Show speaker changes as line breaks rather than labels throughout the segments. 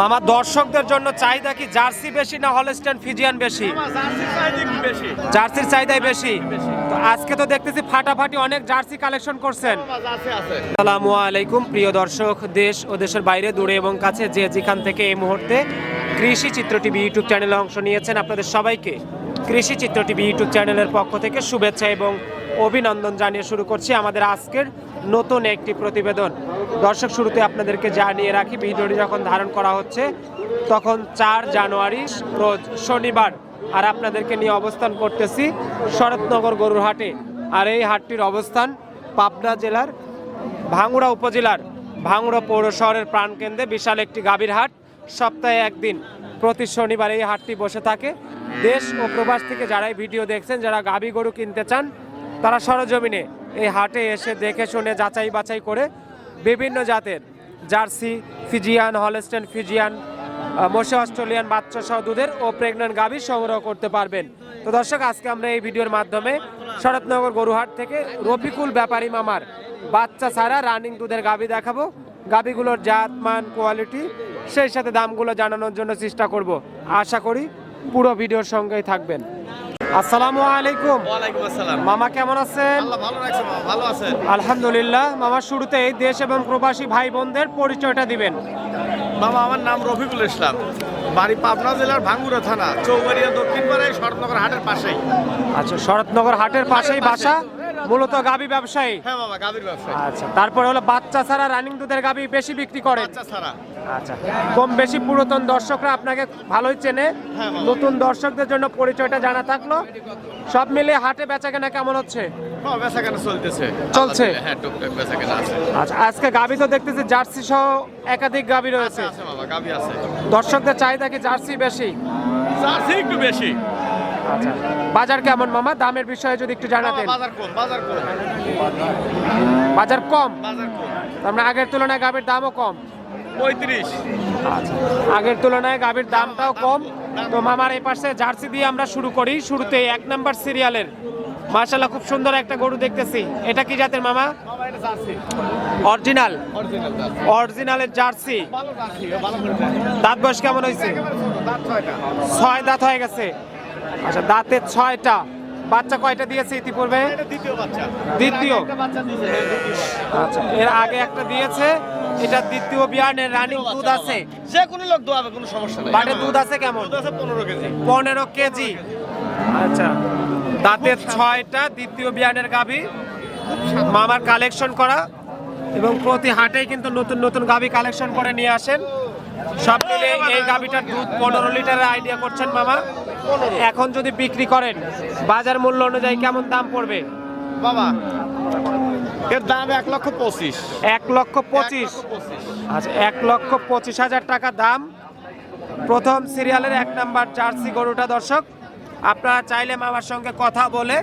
মামা দর্শকদের জন্য চাহিদা কি জার্সি বেশি না হলস্টেন ফিজিয়ান বেশি?
বেশি?
জার্সির চাহিদাই বেশি। তো আজকে তো দেখতেছি ফাটাফাটি অনেক জার্সি কালেকশন করছেন।
আছে।
আলাইকুম প্রিয় দর্শক দেশ ও দেশের বাইরে দূরে এবং কাছে যে যেখান থেকে এই মুহূর্তে কৃষি চিত্র টিভি ইউটিউব চ্যানেলে অংশ নিয়েছেন আপনাদের সবাইকে কৃষি চিত্র টিভি ইউটিউব চ্যানেলের পক্ষ থেকে শুভেচ্ছা এবং অভিনন্দন জানিয়ে শুরু করছি আমাদের আজকের নতুন একটি প্রতিবেদন। দর্শক শুরুতে আপনাদেরকে জানিয়ে রাখি, ভিডিওটি যখন ধারণ করা হচ্ছে, তখন চার জানুয়ারি রোজ শনিবার। আর আপনাদেরকে নিয়ে অবস্থান করতেছি শরৎনগর গরুর হাটে আর এই হাটটির অবস্থান পাবনা জেলার ভাঙ্গুড়া উপজেলার ভাঙ্গুড়া পৌর শহরের প্রাণকেন্দ্রে। বিশাল একটি গাভীর হাট। সপ্তাহে একদিন প্রতি শনিবার এই হাটটি বসে থাকে। দেশ ও প্রবাস থেকে যারাই ভিডিও দেখছেন, যারা গাভী গরু কিনতে চান, তারা সরজমিনে এই হাটে এসে দেখে শুনে যাচাই বাছাই করে বিভিন্ন জাতের জার্সি, ফিজিয়ান, হলস্টেন ফিজিয়ান মশে অস্ট্রেলিয়ান বাচ্চা সহ দুধের ও প্রেগন্যান্ট গাভী সংগ্রহ করতে পারবেন। তো দর্শক, আজকে আমরা এই ভিডিওর মাধ্যমে শরৎনগর গরুহাট থেকে রফিকুল ব্যাপারী মামার বাচ্চা ছাড়া রানিং দুধের গাভী দেখাবো। গাভীগুলোর জাত, মান, কোয়ালিটি, সেই সাথে দামগুলো জানানোর জন্য চেষ্টা করব। আশা করি পুরো ভিডিওর সঙ্গেই থাকবেন। আসসালামু আলাইকুম।
ওয়ালাইকুম আসসালাম।
মামা কেমন আছেন?
আল্লাহ ভালো রাখছে মামা ভালো আছেন?
আলহামদুলিল্লাহ মামা শুরুতেই দেশ এবং প্রবাসী ভাই বোনদের পরিচয়টা দিবেন।
মামা আমার নাম রফিকুল ইসলাম। বাড়ি পাবনা জেলার ভাঙ্গুরা থানা চৌবাড়িয়া দক্ষিণ পাড়ায় শরৎনগর হাটের পাশেই।
আচ্ছা শরৎনগর হাটের পাশেই বাসা? মূলত গাবি ব্যবসায়ী?
হ্যাঁ মামা গাভীর ব্যবসা
আচ্ছা তারপরে হলো বাচ্চা ছাড়া রানিং দুধের গাবি বেশি বিক্রি করে
বাচ্চা ছাড়া।
আচ্ছা কম বেশি পুরাতন দর্শকরা আপনাকে ভালোই চেনে।
হ্যাঁ,
নতুন দর্শকদের জন্য পরিচয়টা জানা থাকল। সব মিলিয়ে হাটে বেচা কেনা কেমন হচ্ছে?
হ্যাঁ
চলছে?
হ্যাঁ টুকটাক বেচা আছে।
আচ্ছা আজকে গাবি তো দেখতেছি জার্সি সহ একাধিক গাবি রয়েছে।
আছে মামা গাভী আছে।
দর্শকদের চাহিদা কি জার্সি বেশি?
একটু বেশি।
আচ্ছা বাজার কেমন মামা? দামের বিষয়ে যদি একটু জানাতেন
বাজার কম বাজার কম।
বাজার কম?
বাজার কম।
আমরা আগের তুলনায় গাবির দামও কম।
পঁয়ত্রিশ।
আচ্ছা। আগের তুলনায় গাভীর দামটাও কম। তো মামার এই পাশে জার্সি দিয়ে আমরা শুরু করি। শুরুতে এক নাম্বার সিরিয়ালের। মাশাল্লাহ খুব সুন্দর একটা গরু দেখতেছি। এটা কি জাতের মামা? অরিজিনাল।
অরিজিনাল
অরিজিনালের জার্সি। দাঁত বয়স কেমন হয়েছে? ছয় দাঁত হয়ে গেছে। আচ্ছা দাঁতের ছয়টা। বাচ্চা কয়টা দিয়েছে ইতিপূর্বে?
দ্বিতীয় হ্যাঁ, দ্বিতীয়।
আচ্ছা এর আগে একটা দিয়েছে। এটা দ্বিতীয় বিয়ানের রানিং দুধ আছে।
যে কোনো লোক দোয়াবে কোনো সমস্যা নেই।
বাটের দুধ আছে কেমন?
দুধ আছে পনেরো কেজি।
পনেরো কেজি। আচ্ছা। দাঁতের ছয়টা দ্বিতীয় বিয়ানের গাভী। মামার কালেকশন করা। এবং প্রতি হাটেই কিন্তু নতুন নতুন গাবি কালেকশন করে নিয়ে আসেন। সব মিলিয়ে এই গাবিটার দুধ পনেরো লিটারের আইডিয়া করছেন মামা। এখন যদি বিক্রি করেন বাজার মূল্য অনুযায়ী কেমন দাম পড়বে?
বাবা এর দাম এক লক্ষ পঁচিশ।
এক লক্ষ পঁচিশ। আচ্ছা এক লক্ষ পঁচিশ হাজার টাকা দাম। প্রথম সিরিয়ালের এক নাম্বার জার্সি গরুটা দর্শক আপনারা চাইলে মামার সঙ্গে কথা বলে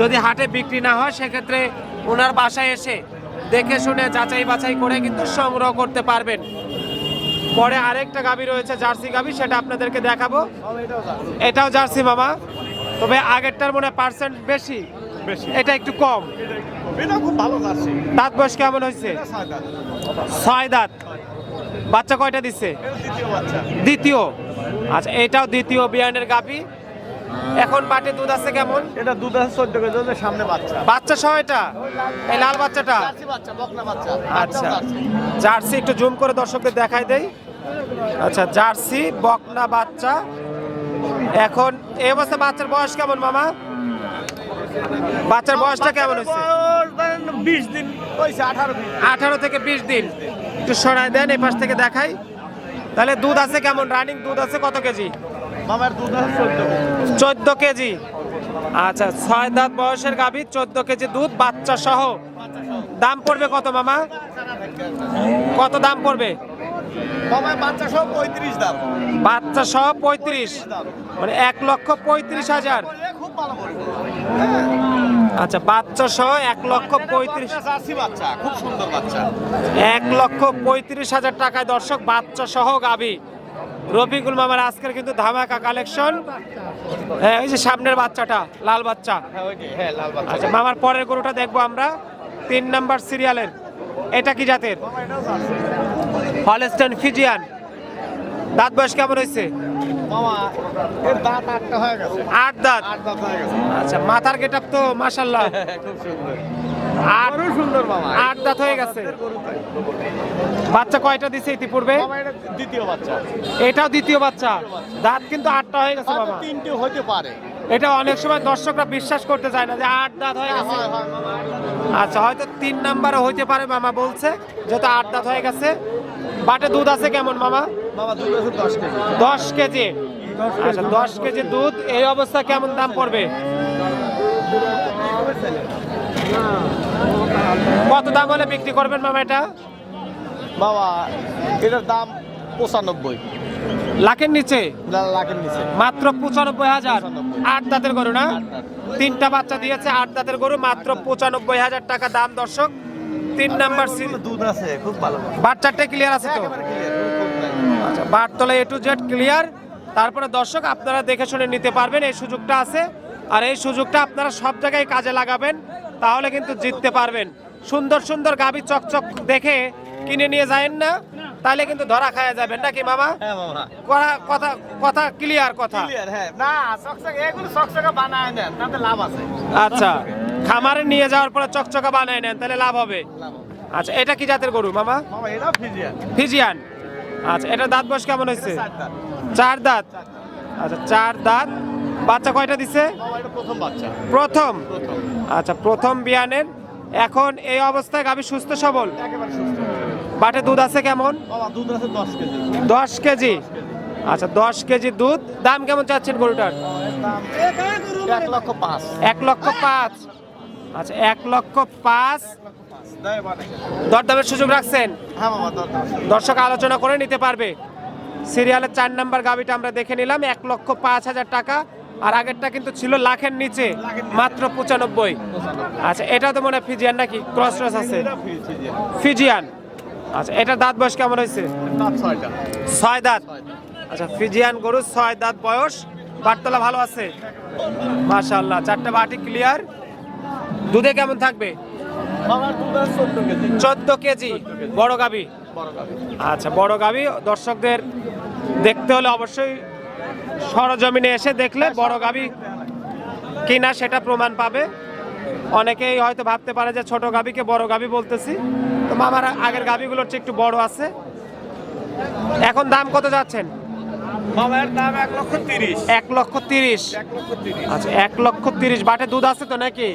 যদি হাটে বিক্রি না হয় সেক্ষেত্রে ওনার বাসায় এসে দেখে শুনে যাচাই বাছাই করে কিন্তু সংগ্রহ করতে পারবেন। পরে আরেকটা গাবি রয়েছে জার্সি গাবি সেটা আপনাদেরকে দেখাবো। এটাও জার্সি মামা তবে আগেরটার মনে পার্সেন্ট বেশি।
বেশি।
এটা একটু কম।
এটা খুব ভালো জার্সি
দাঁত বয়স কেমন হয়েছে?
ছয় দাঁত।
বাচ্চা কয়টা দিচ্ছে
দ্বিতীয়
আচ্ছা এটাও দ্বিতীয় বিয়ানের গাভি। এখন বাটে দুধ আছে কেমন?
এটা দুধ আছে চোদ্দ কেজি সামনে বাচ্চা।
বাচ্চা সহ এটা? এই লাল বাচ্চাটা? আচ্ছা।
জার্সি।
জার্সি একটু জুম করে দর্শকদের দেখাই দেই। আচ্ছা জার্সি বকনা বাচ্চা। এখন এই অবস্থা বাচ্চার বয়স কেমন মামা? বাচ্চার বয়সটা কেমন হয়েছে?
বিশ দিন হয়েছে আঠারো দিন।
আঠারো থেকে বিশ দিন। একটু সরাই দেন এই পাশ থেকে দেখাই। তাহলে দুধ আছে কেমন? রানিং দুধ আছে কত কেজি?
মামার দুধ আছে চোদ্দ কেজি।
আচ্ছা ছয় দাঁত বয়সের গাভী চোদ্দ কেজি দুধ বাচ্চা সহ। দাম পড়বে কত মামা? কত দাম পড়বে?
বাচ্চা সব পঁয়ত্রিশ দাম।
বাচ্চা সহ পঁয়ত্রিশ। মানে এক লক্ষ পঁয়ত্রিশ হাজার। আচ্ছা বাচ্চা সহ এক লক্ষ পঁয়ত্রিশ
বাচ্চা খুব সুন্দর বাচ্চা।
এক লক্ষ পঁয়ত্রিশ হাজার টাকায় দর্শক বাচ্চা সহ গাভী রফিকুল মামার আজকের কিন্তু ধামাকা কালেকশন হ্যাঁ ওই যে সামনের বাচ্চাটা লাল বাচ্চা।
হ্যাঁ হ্যাঁ লাল বাচ্চা।
আচ্ছা মামার পরের গরুটা দেখব আমরা। তিন নাম্বার সিরিয়ালের। এটা কি জাতের? Holstein Friesian. দাঁত বয়স কেমন হয়েছে?
মামা এর দাঁত আটটা হয়ে গেছে।
আট দাঁত?
আট দাঁত হয়ে গেছে।
আচ্ছা মাথার গেটআপ তো
খুব সুন্দর। আরও সুন্দর মামা।
আট দাঁত হয়ে গেছে। বাচ্চা কয়টা দিছে ইতিপূর্বে?
দ্বিতীয় বাচ্চা।
এটাও দ্বিতীয় বাচ্চা। দাঁত কিন্তু আটটা হয়ে গেছে বাবা
তিনটে হতে পারে।
এটা অনেক সময় দর্শকরা বিশ্বাস করতে চায় না যে আট দাঁত হয়ে গেছে। আচ্ছা হয়তো তিন নাম্বারও হইতে পারে মামা বলছে যেহেতু আট দাঁত হয়ে গেছে। বাটে দুধ আছে কেমন মামা?
দশ কেজি।
আচ্ছা দশ কেজি দুধ এই অবস্থা কেমন দাম পড়বে? কত দাম হলে বিক্রি করবেন মামা এটা?
বাবা এটার দাম পঁচানব্বই।
লাখের নিচে?
লাখের নিচে।
মাত্র পঁচানব্বই হাজার। আট দাঁতের গরু না? তিনটা বাচ্চা দিয়েছে আট দাঁতের গরু মাত্র পঁচানব্বই হাজার টাকা দাম দর্শক। তিন নাম্বার
দুধ আছে খুব ভালো।
বাচ্চাটা ক্লিয়ার আছে তো? আচ্ছা বারতলা এ টু জেড ক্লিয়ার তারপরে দর্শক আপনারা দেখে শুনে নিতে পারবেন এই সুযোগটা আছে। আর এই সুযোগটা আপনারা সব জায়গায় কাজে লাগাবেন তাহলে কিন্তু জিততে পারবেন। সুন্দর সুন্দর গাবি চকচক দেখে কিনে নিয়ে যায়েন না তাহলে কিন্তু ধরা খায়া যাবেন নাকি মামা?
হ্যাঁ মামা।
কথা- কথা কথা ক্লিয়ার কথা।
হ্যাঁ। না এগুলো চকচকে বানায় নেন তাতে লাভ আছে।
আচ্ছা খামারে নিয়ে যাওয়ার পরে চকচকা বানায় নেন তাহলে লাভ হবে।
লাভ
আচ্ছা এটা কি জাতের গরু মামা?
মামা এটা ফিজিয়ান।
ফিজিয়ান। আচ্ছা এটা দাঁত বয়স কেমন হয়েছে?
চার দাঁত।
আচ্ছা চার দাঁত। বাচ্চা কয়টা দিছে?
প্রথম। বাচ্চা
প্রথম
প্রথম
আচ্ছা প্রথম বিয়ানের। এখন এই অবস্থায় গাভী সুস্থ সবল? বাটে দুধ আছে কেমন?
দুধ আছে দশ কেজি।
দশ কেজি। আচ্ছা দশ কেজি দুধ। দাম কেমন চাচ্ছেন গরুটার?
এক লক্ষ পাঁচ।
এক লক্ষ পাঁচ। আচ্ছা এক লক্ষ পাঁচ। দরদামের সুযোগ রাখছেন?
হ্যাঁ
দর্শক আলোচনা করে নিতে পারবে। সিরিয়ালের চার নাম্বার গাবিটা আমরা দেখে নিলাম এক লক্ষ পাঁচ হাজার টাকা। আর আগেরটা কিন্তু ছিল লাখের নিচে মাত্র পঁচানব্বই। আচ্ছা এটা তো মনে হয় ফিজিয়ান নাকি? ক্রস ক্রস আছে।
ফিজিয়ান।
আচ্ছা এটা দাঁত বয়স কেমন হয়েছে? ছয় দাঁত। আচ্ছা ফিজিয়ান গরু ছয় দাঁত বয়স। বাটতলা ভালো আছে? মাশাআল্লাহ চারটে বাটি ক্লিয়ার দুধে কেমন থাকবে?
চোদ্দ কেজি।
বড় গাবি?
গাভী।
আচ্ছা বড় গাবি। দর্শকদের দেখতে হলে অবশ্যই সরজমিনে এসে দেখলে বড় গাবি কিনা সেটা প্রমাণ পাবে। অনেকেই হয়তো ভাবতে পারে যে ছোট গাবিকে বড় গাবি বলতেছি। তো মামার আগের গাবিগুলোর চেয়ে একটু বড় আছে। এখন দাম কত যাচ্ছেন?
দাম এক লক্ষ তিরিশ।
এক লক্ষ তিরিশ। আচ্ছা এক লক্ষ তিরিশ। বাটে দুধ আছে তো নাকি?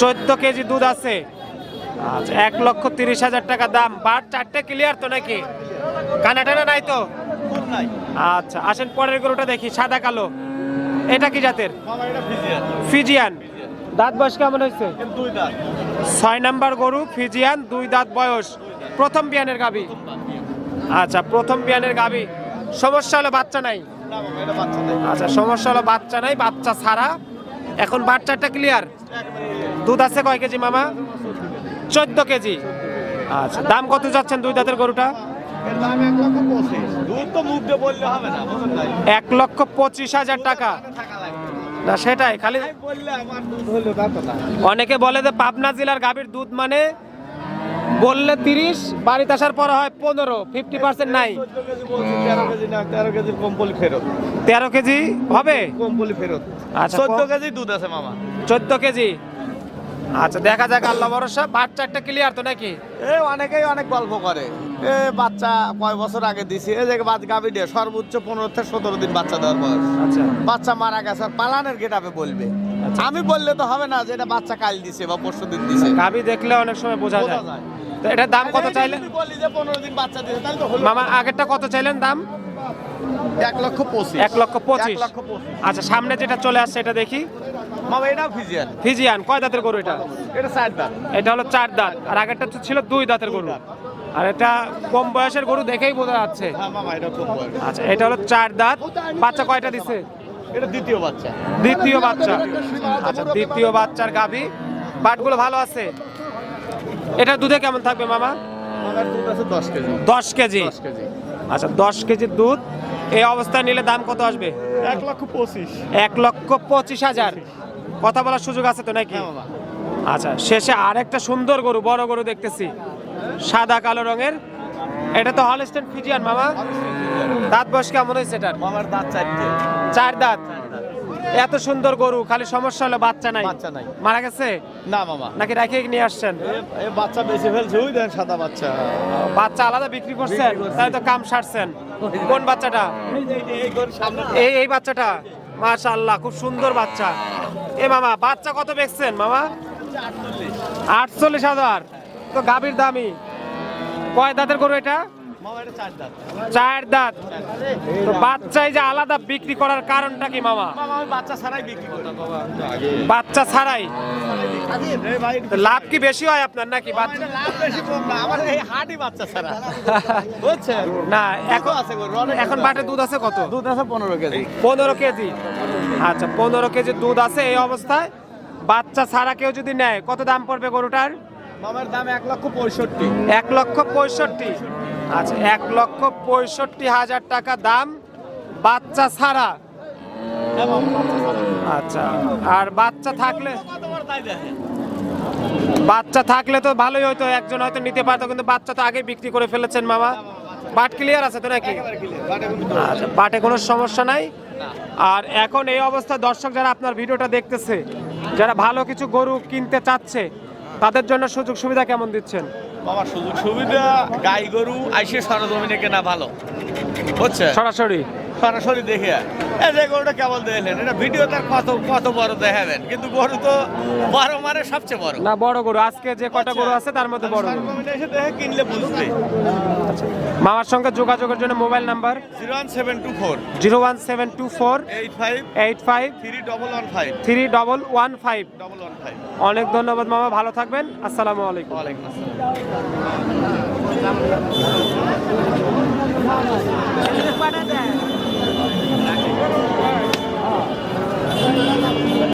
চোদ্দ কেজি।
দুধ আছে। আচ্ছা এক লক্ষ তিরিশ হাজার টাকা দাম। বাট চারটে ক্লিয়ার তো নাকি? কানা টানা নাই তো? আচ্ছা আসেন পরের গরুটা দেখি সাদা কালো। এটা কি জাতের?
ফিজিয়ান।
দাঁত বয়স কেমন হয়েছে? ছয় নাম্বার গরু ফিজিয়ান দুই দাঁত বয়স। প্রথম বিয়ানের গাবি। আচ্ছা প্রথম বিয়ানের গাবি। সমস্যা হলো বাচ্চা নাই। আচ্ছা সমস্যা হলো বাচ্চা নাই, বাচ্চা ছাড়া। এখন বাচ্চাটা ক্লিয়ার দুধ আছে কয় কেজি মামা? চোদ্দ কেজি। আচ্ছা দাম কত যাচ্ছেন দুই দাঁতের গরুটা?
এক লক্ষ পঁচিশ
হাজার টাকা। না, সেটাই, খালি অনেকে বলে যে পাবনা জেলার গাভীর দুধ মানে বললে তিরিশ বাড়িতে আসার পর হয় পনেরো ফিফটি পার্সেন্ট নাই।
তেরো কেজি না কম্পলি ফেরত।
তেরো কেজি হবে?
কম্পলি ফেরত।
আচ্ছা,
চোদ্দ কেজি দুধ আছে মামা।
চোদ্দ কেজি। আচ্ছা দেখা যাক আল্লাহ ভরসা। বাচ্চাটা ক্লিয়ার তো নাকি?
এ অনেকেই অনেক গল্প করে। এ বাচ্চা কয় বছর আগে দিছি। এই যে বাদ গাভি দিয়ে সর্বোচ্চ পনেরো থেকে সতেরো দিন বাচ্চা দেওয়ার বয়স।
আচ্ছা।
বাচ্চা মারা গেছে আর পালানের গেট আপে বলবে।
আচ্ছা।
আমি বললে তো হবে না যে এটা বাচ্চা কাল দিছে বা পরশু দিন দিছে।
গাভী দেখলে অনেক সময় বোঝা যায়। তো এটার দাম কত চাইলেন? মামা আগেরটা কত চাইলেন দাম?
এক লক্ষ পঁচিশ।
এক লক্ষ পঁচিশ। আচ্ছা সামনে যেটা চলে আসছে এটা দেখি।
মামা এটাও ফিজিয়ান।
ফিজিয়ান কয় দাঁতের গরু এটা?
এটা চার দাঁত।
এটা হলো চার দাঁত। আর আগেরটা ছিল দুই দাঁতের গরু। আর এটা কম বয়সের গরু দেখেই বোঝা যাচ্ছে।
হ্যাঁ
আচ্ছা এটা হলো চার দাঁত। বাচ্চা কয়টা দিছে?
এটা দ্বিতীয় বাচ্চা।
দ্বিতীয় বাচ্চা। আচ্ছা দ্বিতীয় বাচ্চার গাভী। বাটগুলো ভালো আছে? এটা দুধে কেমন থাকবে মামা?
আমার দুধ আছে দশ কেজি।
দশ কেজি?
দশ কেজি।
আচ্ছা দশ কেজি দুধ। এই অবস্থায় নিলে দাম কত আসবে?
এক লক্ষ পঁচিশ।
এক লক্ষ পঁচিশ হাজার। কথা বলার সুযোগ আছে তো নাকি?
হ্যাঁ
আচ্ছা শেষে আরেকটা সুন্দর গরু বড় গরু দেখতেছি। সাদা কালো রঙের। এটা তো হলস্টেন ফিজিয়ান মামা। দাঁত বয়স কেমন হয়েছে এটার?
মামার দাঁত চারটে।
চার দাঁত। এত সুন্দর গরু খালি সমস্যা হলো বাচ্চা নাই।
বাচ্চা নাই।
মারা গেছে?
না মামা।
নাকি রেখে নিয়ে আসছেন?
বাচ্চা বেশি ফেলছে ওই দেন সাদা বাচ্চা।
বাচ্চা আলাদা বিক্রি করছেন? তাহলে তো কাম সারছেন। কোন বাচ্চাটা?
এই এই যে এই গরুর সামনে
এই এই বাচ্চাটা? মাশাআল্লাহ খুব সুন্দর বাচ্চা। এ মামা বাচ্চা কত বেচছেন মামা? আটচল্লিশ। হাজার। তো গাভীর দামি কয় দাঁতের গরু এটা?
চার দাঁত।
তো বাচ্চা এই যে আলাদা বিক্রি করার কারণটা কি মামা?
মামা বাচ্চা ছাড়াই বিক্রি করতাম
বাচ্চা ছাড়াই? লাভ কি বেশি হয় আপনার নাকি বাচ্চা?
লাভ বেশি কম আমার এই হাডি বাচ্চা ছাড়া। বুঝছেন?
না
এখন
বাটে দুধ আছে কত?
দুধ আছে পনেরো কেজি।
পনেরো কেজি। আচ্ছা পনেরো কেজি দুধ আছে এই অবস্থায়। বাচ্চা ছাড়া কেউ যদি নেয় কত দাম পড়বে গরুটার?
মামার দাম এক লক্ষ পঁয়ষট্টি।
এক লক্ষ পঁয়ষট্টি। আচ্ছা এক লক্ষ পঁয়ষট্টি হাজার টাকা দাম বাচ্চা ছাড়া। আচ্ছা আর বাচ্চা থাকলে বাচ্চা থাকলে তো ভালোই হতো একজন হয়তো নিতে পারতো, কিন্তু বাচ্চা তো আগে বিক্রি করে ফেলেছেন মামা। বাট ক্লিয়ার আছে তো নাকি? আচ্ছা বাটে কোনো সমস্যা নাই। আর এখন এই অবস্থায় দর্শক যারা আপনার ভিডিওটা দেখতেছে, যারা ভালো কিছু গরু কিনতে চাচ্ছে, তাদের জন্য সুযোগ সুবিধা কেমন দিচ্ছেন?
বাবা সুযোগ। সুবিধা গাই গরু আইসে সরজমিনে কেনা ভালো। হচ্ছে
সরাসরি।
সরাসরি দেখে এই যে গরুটা কেমন দেখলেন এটা ভিডিও তার কত কত বড় দেখাবেন। কিন্তু গরু তো বড় মানে সবচেয়ে বড়।
না বড় গরু। আজকে যে কটা গরু আছে তার মধ্যে বড় গরু।
এসে দেখে কিনলে বুঝবে।
মামার সঙ্গে যোগাযোগের জন্য mobile number?
Zero one seven two four.
Zero one seven two four
eight five
eight five
three double one five.
Three double one five.
Double one five.
অনেক ধন্যবাদ মামা। ভালো থাকবেন। আসসালামু আলাইকুম।
ওয়ালাইকুম আসসালাম। Thank you.